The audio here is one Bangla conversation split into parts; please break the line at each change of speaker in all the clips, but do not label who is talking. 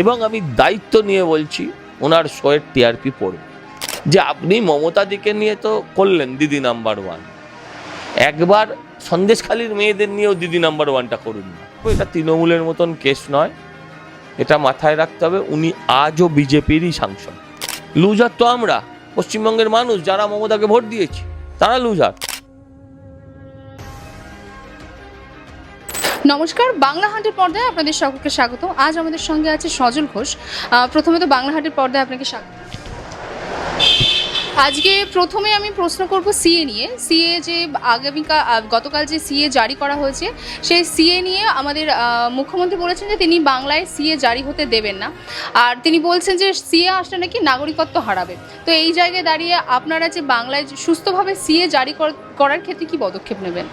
এবং আমি দায়িত্ব নিয়ে বলছি, ওনার শোয়ের টিআরপি পড়বে। যে আপনি মমতাদিকে নিয়ে তো করলেন দিদি নাম্বার ওয়ান। একবার সন্দেশখালীর মেয়েদের নিয়েও দিদি নাম্বার ওয়ানটা করুন না। এটা তৃণমূলের মতন কেস নয়, এটা মাথায় রাখতে হবে, উনি আজও বিজেপিরই সাংসদ। লুজার তো আমরা, পশ্চিমবঙ্গের মানুষ, যারা মমতাকে ভোট দিয়েছি, তারা লুজার।
নমস্কার, বাংলা হাটের পর্দায় আপনাদের সকলকে স্বাগত। আজ আমাদের সঙ্গে আছে সজল ঘোষ। প্রথমে তো বাংলা হাটের পর্দায় আপনাকে স্বাগত। আজকে প্রথমে আমি প্রশ্ন করব সিএ নিয়ে। সিএ যে আগামীকাল গতকাল যে সিএ জারি করা হয়েছে, সেই সিএ নিয়ে আমাদের মুখ্যমন্ত্রী বলেছেন যে তিনি বাংলায় সিএ জারি হতে দেবেন না। আর তিনি বলছেন যে সিএ আসলে নাকি নাগরিকত্ব হারাবে। তো এই জায়গায় দাঁড়িয়ে আপনারা যে বাংলায় সুস্থভাবে সিএ জারি কর- করার ক্ষেত্রে কি পদক্ষেপ নেবেন?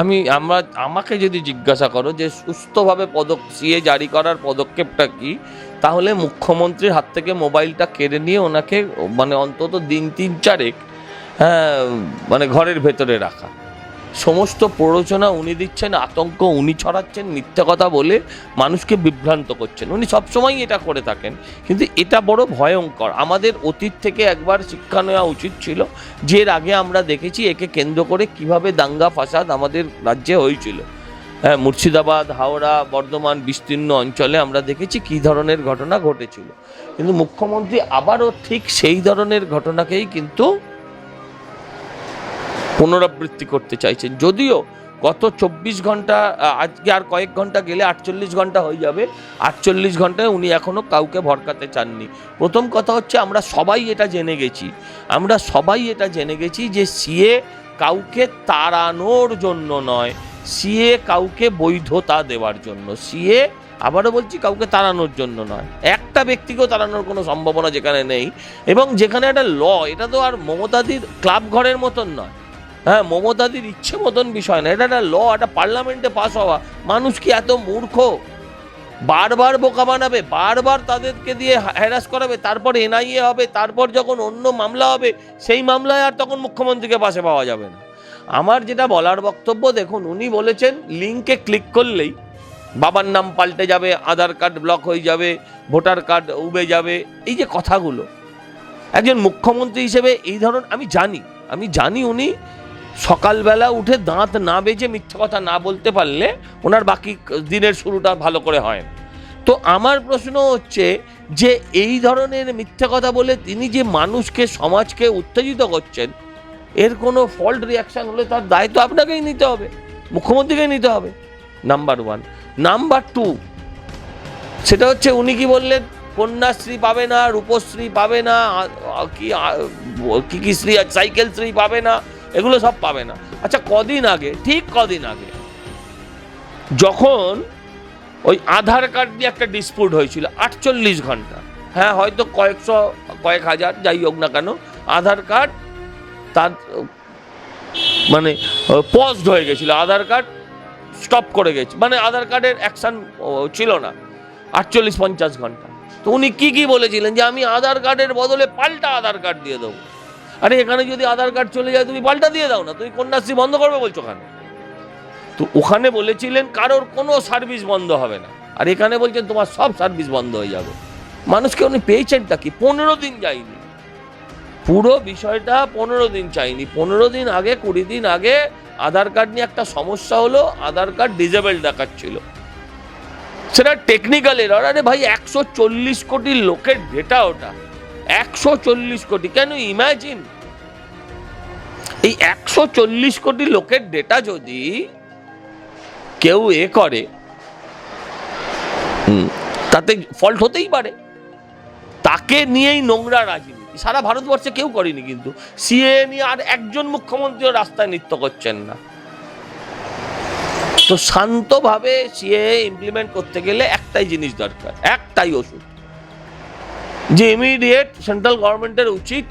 আমি, আমরা, আমাকে যদি জিজ্ঞাসা করো যে সুস্থভাবে পদক, সিএ জারি করার পদক্ষেপটা কি, তাহলে মুখ্যমন্ত্রীর হাত থেকে মোবাইলটা কেড়ে নিয়ে ওনাকে মানে অন্তত দিন তিন চারেক হ্যাঁ মানে ঘরের ভেতরে রাখা। সমস্ত প্ররোচনা উনি দিচ্ছেন, আতঙ্ক উনি ছড়াচ্ছেন, মিথ্যা কথা বলে মানুষকে বিভ্রান্ত করছেন। উনি সবসময় এটা করে থাকেন। কিন্তু এটা বড় ভয়ঙ্কর। আমাদের অতীত থেকে একবার শিক্ষা নেওয়া উচিত ছিল যে এর আগে আমরা দেখেছি একে কেন্দ্র করে কীভাবে দাঙ্গা ফাসাদ আমাদের রাজ্যে হয়েছিল। হ্যাঁ মুর্শিদাবাদ, হাওড়া, বর্ধমান বিস্তীর্ণ অঞ্চলে আমরা দেখেছি কী ধরনের ঘটনা ঘটেছিল। কিন্তু মুখ্যমন্ত্রী আবারও ঠিক সেই ধরনের ঘটনাকেই কিন্তু পুনরাবৃত্তি করতে চাইছেন। যদিও গত চব্বিশ ঘণ্টা আজকে আর কয়েক ঘণ্টা গেলে আটচল্লিশ ঘণ্টা হয়ে যাবে। আটচল্লিশ ঘন্টায় উনি এখনও কাউকে ভরকাতে চাননি। প্রথম কথা হচ্ছে আমরা সবাই এটা জেনে গেছি। আমরা সবাই এটা জেনে গেছি যে সিএ কাউকে তাড়ানোর জন্য নয়, সিএ কাউকে বৈধতা দেওয়ার জন্য। সিএ, আবারও বলছি, কাউকে তাড়ানোর জন্য নয়। একটা ব্যক্তিকেও তাড়ানোর কোনো সম্ভাবনা যেখানে নেই। এবং যেখানে একটা ল, এটা তো আর মমতাদির ক্লাব ঘরের মতন নয়। হ্যাঁ মমতাদির ইচ্ছে মতন বিষয় না, এটা একটা ল একটা পার্লামেন্টে পাস হওয়া। মানুষ কি এত মূর্খ? বারবার বোকা বানাবে, বারবার তাদেরকে দিয়ে হ্যারাস করাবে, তারপর এনআইএ হবে, তারপর যখন অন্য মামলা হবে, সেই মামলায় আর তখন মুখ্যমন্ত্রীকে পাশে পাওয়া যাবে না। আমার যেটা বলার বক্তব্য, দেখুন, উনি বলেছেন লিঙ্কে ক্লিক করলেই বাবার নাম পাল্টে যাবে, আধার কার্ড ব্লক হয়ে যাবে ভোটার কার্ড উবে যাবে, এই যে কথাগুলো। একজন মুখ্যমন্ত্রী হিসেবে এই ধরন, আমি জানি আমি জানি উনি সকালবেলা উঠে দাঁত না বেজে মিথ্যে কথা না বলতে পারলে ওনার বাকি দিনের শুরুটা ভালো করে হয় তো আমার প্রশ্ন হচ্ছে যে এই ধরনের মিথ্যে কথা বলে তিনি যে মানুষকে, সমাজকে উত্তেজিত করছেন, এর কোনো ফল্ট রিয়াকশন হলে তার দায়িত্ব আপনাকেই নিতে হবে, মুখ্যমন্ত্রীকেই নিতে হবে নাম্বার ওয়ান নাম্বার টু সেটা হচ্ছে উনি কি বললেন? কন্যাশ্রী পাবে না, রূপশ্রী পাবে না কি কি শ্রী সাইকেল শ্রী পাবে না এগুলো সব পাবে না। আচ্ছা কদিন আগে, ঠিক কদিন আগে, যখন ওই আধার কার্ড নিয়ে একটা ডিসপুট হয়েছিল, আটচল্লিশ ঘণ্টা। হ্যাঁ হয়তো কয়েকশো, কয়েক হাজার, যাই হোক না কেন, আধার কার্ড তার মানে পজড হয়ে গেছিল। আধার কার্ড স্টপ করে গেছে। মানে আধার কার্ডের অ্যাকশন ছিল না। আটচল্লিশ পঞ্চাশ ঘণ্টা। তো উনি কী কী বলেছিলেন যে, আমি আধার কার্ডের বদলে পাল্টা আধার কার্ড দিয়ে দেবো। আরে এখানে যদি আধার কার্ড চলে যায়, তুমি পাল্টা দিয়ে দাও না, তুমি কন্যাশ্রী বন্ধ করবে বলছো ওখানে তো ওখানে বলেছিলেন, কারোর কোনো সার্ভিস বন্ধ হবে না। আর এখানে বলছেন, তোমার সব সার্ভিস বন্ধ হয়ে যাবে। মানুষকে উনি পেয়েছেনটা কি? পনেরো দিন যায়নি। পুরো বিষয়টা পনেরো দিন চাইনি। পনেরো দিন আগে, কুড়ি দিন আগে আধার কার্ড নিয়ে একটা সমস্যা হলো, আধার কার্ড ডিজেবল দেখাচ্ছিল। সেটা টেকনিক্যাল এরর আরে ভাই, একশো চল্লিশ কোটি লোকের ডেটা ওটা। একশো চল্লিশ কোটি। কেন? ইমাজিন এই একশো চল্লিশ কোটি লোকের ডেটা যদি কেউ এ করে তাতে ফল্ট হতেই পারে। তাকে নিয়েই নোংরা রাজনীতি। সারা ভারতবর্ষে কেউ করেনি কিন্তু। সিএ নিয়ে আর একজন মুখ্যমন্ত্রীও রাস্তায় নৃত্য করছেন না। তো শান্তভাবে সিএ ইমপ্লিমেন্ট করতে গেলে একটাই জিনিস দরকার, একটাই ওষুধ। যে ইমিডিয়েট সেন্ট্রাল গভর্নমেন্টের উচিত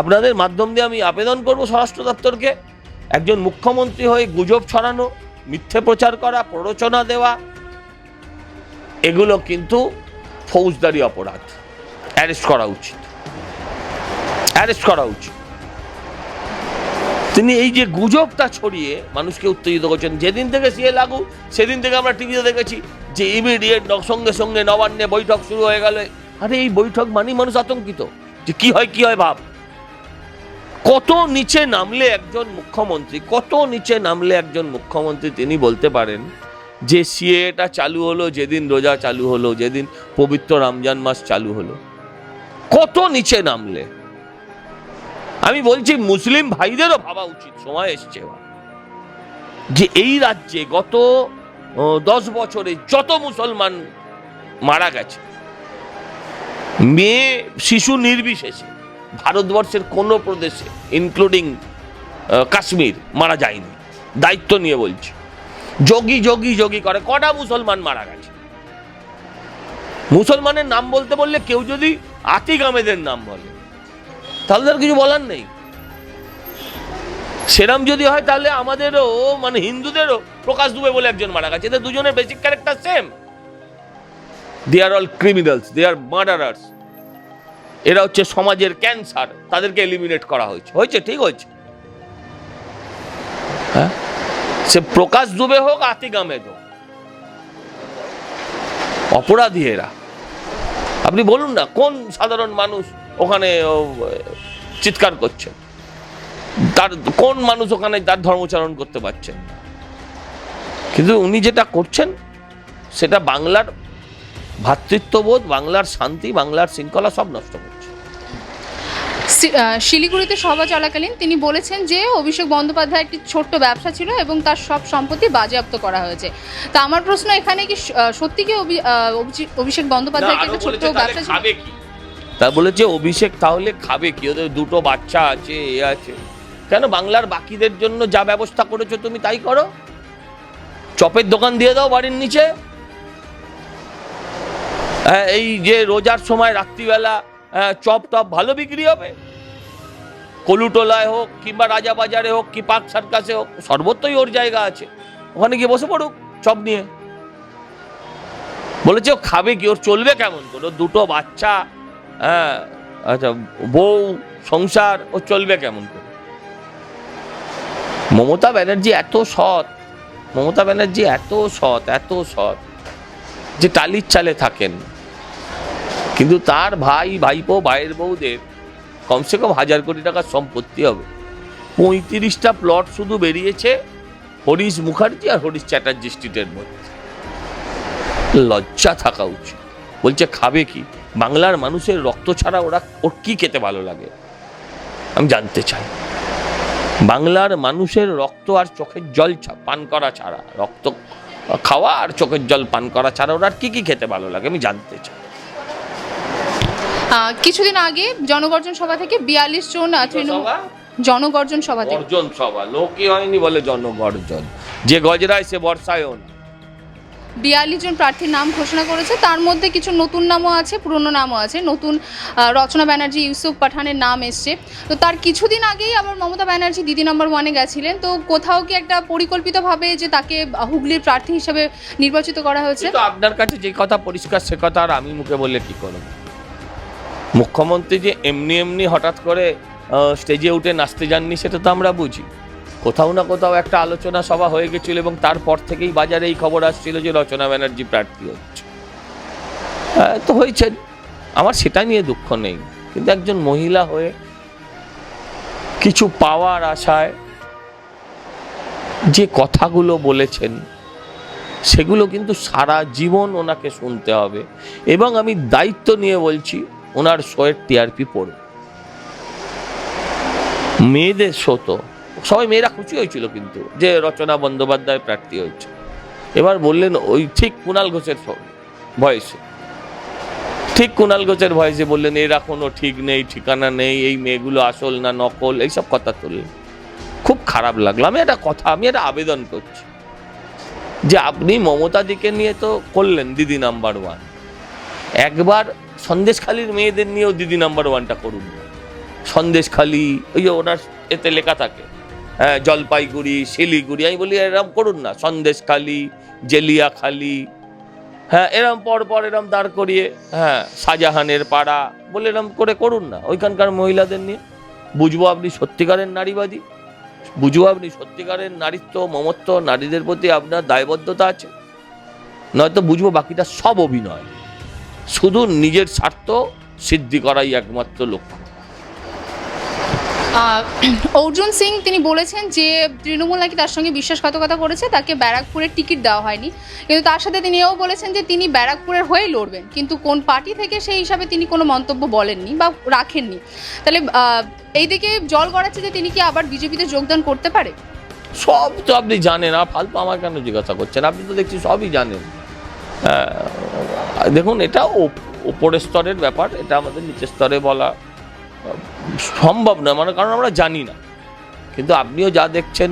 আপনাদের মাধ্যম দিয়ে আমি আবেদন করব স্বরাষ্ট্র দপ্তরকে। একজন মুখ্যমন্ত্রী হয়ে গুজব ছড়ানো, মিথ্যে প্রচার করা, প্ররোচনা দেওয়া, এগুলো কিন্তু ফৌজদারি অপরাধ। অ্যারেস্ট করা উচিত। অ্যারেস্ট করা উচিত। তিনি এই যে গুজবটা ছড়িয়ে মানুষকে উত্তেজিত করছেন, যেদিন থেকে সিএ লাগু, সেদিন থেকে আমরা টিভিতে দেখেছি যে ইমিডিয়েট সঙ্গে সঙ্গে নবান্নে বৈঠক শুরু হয়ে গেল। আরে এই বৈঠক মানেই মানুষ আতঙ্কিত যে কি হয় কি হয় ভাব। কত নিচে নামলে একজন মুখ্যমন্ত্রী, কত নিচে নামলে একজন মুখ্যমন্ত্রী তিনি বলতে পারেন যে সিএটা চালু হলো, যেদিন রোজা চালু হলো, যেদিন পবিত্র রমজান মাস চালু হলো। কত নিচে নামলে? আমি বলছি মুসলিম ভাইদেরও ভাবা উচিত, সময় এসছে যে এই রাজ্যে গত দশ বছরে যত মুসলমান মারা গেছে, মেয়ে, শিশু নির্বিশেষে ভারতবর্ষের কোনো প্রদেশে ইনক্লুডিং কাশ্মীর, মারা যায়নি। দায়িত্ব নিয়ে বলছি। যোগী যোগী যোগী করে। কটা মুসলমান মারা গেছে? মুসলমানের নাম বলতে বললে কেউ যদি আতিক আমেদের নাম বলে, তাহলে তার কিছু বলার নেই। সেরাম যদি হয়, তাহলে আমাদেরও মানে হিন্দুদেরও প্রকাশ দুবে বলে একজন মারা গেছে। এদের দুজনের basic character same they are all criminals they are murderers এরা হচ্ছে সমাজের ক্যান্সার, তাদেরকে এলিমিনেট করা হয়েছে। হয়েছে, ঠিক হয়েছে। হ্যাঁ? সে প্রকাশ দুবে হোক আতিক হোক। অপরাধী এরা। আপনি বলুন না, কোন সাধারণ মানুষ ওখানে চিৎকার করছে? তার, কোন মানুষ ওখানে তার ধর্মচারণ করতে পারছেন কিন্তু উনি যেটা করছেন, সেটা বাংলার ভ্রাতৃত্ববোধ বাংলার শান্তি, বাংলার শৃঙ্খলা সব নষ্ট করছে।
শিলিগুড়িতে সভা চলাকালীন তিনি বলেছেন যে অভিষেক বন্দ্যোপাধ্যায় একটি ছোট্ট ব্যবসা ছিল এবং তার সব সম্পত্তি বাজেয়াপ্ত করা হয়েছে। তা আমার প্রশ্ন এখানে কি সত্যি কি অভি- অভিষেক বন্দ্যোপাধ্যায় একটা ছোট্ট ব্যবসা ছিল?
তা বলেছে অভিষেক তাহলে খাবে কি? ওদের দুটো বাচ্চা আছে এ আছে। কেন? বাংলার বাকিদের জন্য যা ব্যবস্থা করেছ তুমি তাই করো? চপের দোকান দিয়ে দাও বাড়ির নিচে। হ্যাঁ, এই যে রোজার সময় রাত্রিবেলা চপ টপ ভালো বিক্রি হবে। কলুটোলায় হোক কিংবা রাজাবাজারে হোক কি পার্ক সার্কাসে হোক, সর্বত্রই ওর জায়গা আছে। ওখানে গিয়ে বসে পড়ুক চপ নিয়ে। বলেছে, ও খাবে কি? ওর চলবে কেমন করে? ওর দুটো বাচ্চা হ্যাঁ আচ্ছা বউ, সংসার ও চলবে কেমন করে? মমতা ব্যানার্জি এত সৎ, মমতা ব্যানার্জি এত সৎ এত সৎ যে টালির চালে থাকেন। কিন্তু তার ভাই, ভাইপো, ভাইয়ের বউদের কমসে কম হাজার কোটি টাকার সম্পত্তি হবে। পঁয়ত্রিশটা প্লট শুধু বেরিয়েছে হরিশ মুখার্জি আর হরিশ চ্যাটার্জি স্ট্রিটের মধ্যে। লজ্জা থাকা উচিত। বলছে, খাবে কি? বাংলার মানুষের রক্ত ছাড়া ওরা, ওর কি খেতে ভালো লাগে? আমি জানতে চাই। বাংলার মানুষের রক্ত আর চোখের জল পান করা ছাড়া, রক্ত খাওয়া আর চোখের জল পান করা ছাড়া ওরা আর কি কি খেতে ভালো লাগে আমি জানতে চাই।
কিছুদিন আগে জনগর্জন সভা থেকে বিয়াল্লিশ জন তৃণমূল জনগর্জন সভা থেকে।
গর্জন সভা লোকই হয়নি বলে জনগর্জন। যে গজরায় সে বর্ষায়ও না
বিয়াল্লিশ জন প্রার্থীর নাম ঘোষণা করেছে। তার মধ্যে কিছু নতুন নামও আছে পুরনো নামও আছে। নতুন রচনা ব্যানার্জি ইউসুফ পাঠানের নাম এসছে। তো তার কিছুদিন আগেই আবার মমতা ব্যানার্জি দিদি নম্বর ওয়ানে গেছিলেন। তো কোথাও কি একটা পরিকল্পিতভাবে যে তাকে হুগলির প্রার্থী হিসেবে নির্বাচিত করা হয়েছে?
আপনার কাছে যে কথা পরিষ্কার সে কথা আর আমি মুখে বললে কি করব মুখ্যমন্ত্রী যে এমনি এমনি হঠাৎ করে স্টেজে উঠে নাচতে যাননি, সেটা তো আমরা বুঝি। কোথাও না কোথাও একটা আলোচনা সভা হয়ে গেছিল এবং তারপর থেকেই বাজারে এই খবর আসছিল যে রচনা ব্যানার্জি প্রার্থী হচ্ছে। তো হয়েছে। আমার সেটা নিয়ে দুঃখ নেই। কিন্তু একজন মহিলা হয়ে কিছু পাওয়ার আশায় যে কথাগুলো বলেছেন, সেগুলো কিন্তু সারা জীবন ওনাকে শুনতে হবে। এবং আমি দায়িত্ব নিয়ে বলছি ওনার শোয়ের টিআরপি পড়বে মেয়েদের শো তো সবাই মেয়েরা খুশি হয়েছিল কিন্তু, যে রচনা বন্দ্যোপাধ্যায় প্রার্থী হয়েছে। এবার বললেন, ওই ঠিক কুণাল ঘোষের ভয়েসে ঠিক কুণাল ঘোষের ভয়েসে বললেন এরা কোনো ঠিক নেই, ঠিকানা নেই, এই মেয়েগুলো আসল না নকল এইসব কথা তুললেন। খুব খারাপ লাগল। আমি একটা কথা, আমি একটা আবেদন করছি। যে আপনি মমতাদিকে নিয়ে তো করলেন, দিদি নাম্বার ওয়ান। একবার সন্দেশখালীর মেয়েদের নিয়েও দিদি নাম্বার ওয়ানটা করুন। সন্দেশখালী, ওই যে ওনার এতে লেখা থাকে। হ্যাঁ জলপাইগুড়ি, শিলিগুড়ি, আমি বলি এরম করুন না। সন্দেশখালী, জেলিয়াখালী হ্যাঁ এরম পর পর এরম দাঁড় করিয়ে হ্যাঁ শাহজাহানের পাড়া বলে এরম করে করুন না। ওইখানকার মহিলাদের নিয়ে। বুঝব আপনি সত্যিকারের নারীবাদী? বুঝব আপনি সত্যিকারের নারীত্ব, মমত্ব, নারীদের প্রতি আপনার দায়বদ্ধতা আছে? নয়তো বুঝব বাকিটা সব অভিনয়। শুধু নিজের স্বার্থ সিদ্ধি করাই একমাত্র লক্ষ্য।
অর্জুন সিং তিনি বলেছেন যে তৃণমূল নাকি তার সঙ্গে বিশ্বাসঘাতকতা করেছে তাকে ব্যারাকপুরের টিকিট দেওয়া হয়নি। কিন্তু তার সাথে তিনি এও বলেছেন যে তিনি ব্যারাকপুরের হয়ে লড়বেন কিন্তু কোন পার্টি থেকে সেই হিসাবে তিনি কোনো মন্তব্য বলেননি বা রাখেননি। তাহলে আহ, এইদিকে জল গড়াচ্ছে যে তিনি কি আবার বিজেপিতে যোগদান করতে পারে?
সব তো আপনি জানেন আর ফালতু আমার কেন জিজ্ঞাসা করছেন? আপনি তো দেখছি সবই জানেন। হ্যাঁ, দেখুন, এটা ওপরের স্তরের ব্যাপার, এটা আমাদের নিচের স্তরে বলা, সম্ভব না মানে কারণ আমরা জানি না। কিন্তু আপনিও যা দেখছেন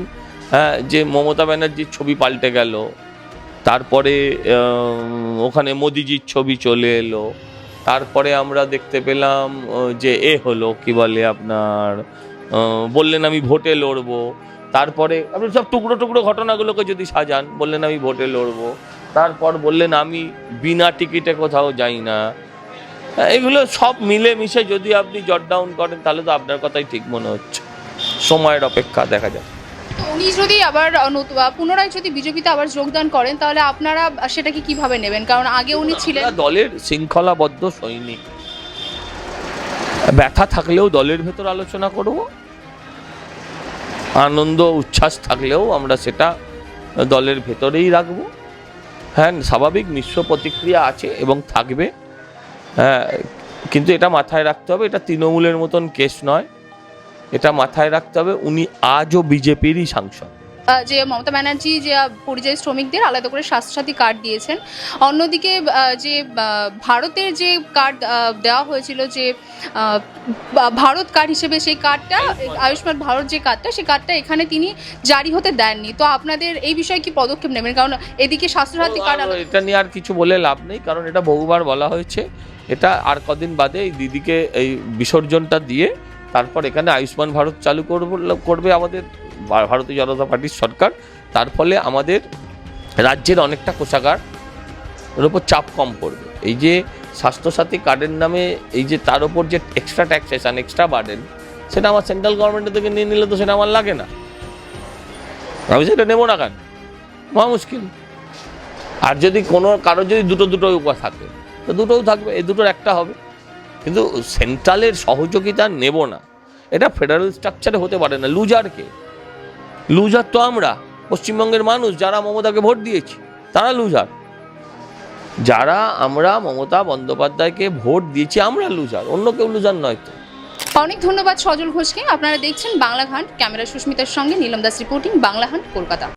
হ্যাঁ যে মমতা ব্যানার্জির ছবি পাল্টে গেল, তারপরে ওখানে মোদিজির ছবি চলে এলো, তারপরে আমরা দেখতে পেলাম যে এ হলো, কি বলে আপনার বললেন আমি ভোটে লড়বো, তারপরে, আপনি সব টুকরো টুকরো ঘটনাগুলোকে যদি সাজান, বললেন আমি ভোটে লড়বো তারপর বললেন আমি বিনা টিকিটে কোথাও যাই না। এগুলো সব মিলে মিশে যদি আপনি জট ডাউন করেন তাহলে তো আপনার কথাই ঠিক মনে হচ্ছে। সময়ের অপেক্ষা দেখা যাক।
উনি যদি আবার আহ, নতু- আহ, পুনরায় যদি বিজেপিতে আবার যোগদান করেন তাহলে আপনারা সেটাকে কীভাবে নেবেন? কারণ আগে উনি ছিলেন
দলের শৃঙ্খলাবদ্ধ সৈনিক। ব্যথা থাকলেও দলের ভেতর আলোচনা করব। আনন্দ উচ্ছ্বাস থাকলেও আমরা সেটা দলের ভেতরেই রাখব। হ্যাঁ স্বাভাবিক মিশ্র প্রতিক্রিয়া আছে এবং থাকবে। হ্যাঁ কিন্তু এটা মাথায় রাখতে হবে, এটা তৃণমূলের মতন কেস নয়। এটা মাথায় রাখতে হবে, উনি আজও বিজেপিরই সাংসদ।
যে মমতা ব্যানার্জি যে পরিযায়ী শ্রমিকদের আলাদা করে স্বাস্থ্যসাথী কার্ড দিয়েছেন। অন্যদিকে যে ভারতের যে কার্ড দেওয়া হয়েছিল যে ভারত কার্ড হিসেবে সেই কার্ডটা আয়ুষ্মান ভারত। যে কার্ডটা সেই কার্ডটা এখানে তিনি জারি হতে দেননি। তো আপনাদের এই বিষয়ে কি পদক্ষেপ নেবেন? কারণ এদিকে স্বাস্থ্যসাথী কার্ড
এটা নিয়ে আর কিছু বলে লাভ নেই কারণ এটা বহুবার বলা হয়েছে। এটা আর কদিন বাদে এই দিদিকে এই বিসর্জনটা দিয়ে তারপর এখানে আয়ুষ্মান ভারত চালু করব করবে আমাদের ভারতীয় জনতা পার্টির সরকার, তার ফলে আমাদের রাজ্যের অনেকটা কোষাগার এর উপর চাপ কম পড়বে। এই যে স্বাস্থ্যসাথী কার্ডের নামে এই যে তার উপর যে এক্সট্রা ট্যাক্সেশন এক্সট্রা বার্ডেন সেটা আমার সেন্ট্রাল গভর্নমেন্টের থেকে নিয়ে নিলে তো সেটা আমার লাগে না। আমি সেটা নেব না কেন? মহা মুশকিল। আর যদি কোনো, কারোর যদি দুটো দুটো উপায় থাকে, তো দুটোও থাকবে, এই দুটোর একটা হবে। কিন্তু সেন্ট্রালের সহযোগিতা নেব না। এটা ফেডারেল স্ট্রাকচারে হতে পারে না। লুজারকে লুজার তো আমরা, পশ্চিমবঙ্গের মানুষ যারা মমতাকে ভোট দিয়েছি, তারা লুজার। যারা আমরা মমতা বন্দ্যোপাধ্যায়কে ভোট দিয়েছি, আমরা লুজার, অন্য কেউ লুজার নয় তো।
অনেক ধন্যবাদ সজল ঘোষকে। আপনারা দেখছেন বাংলা ঘাট, ক্যামেরা সুস্মিতার সঙ্গে নীলম দাস রিপোর্টিং, বাংলা হান্ট কলকাতা।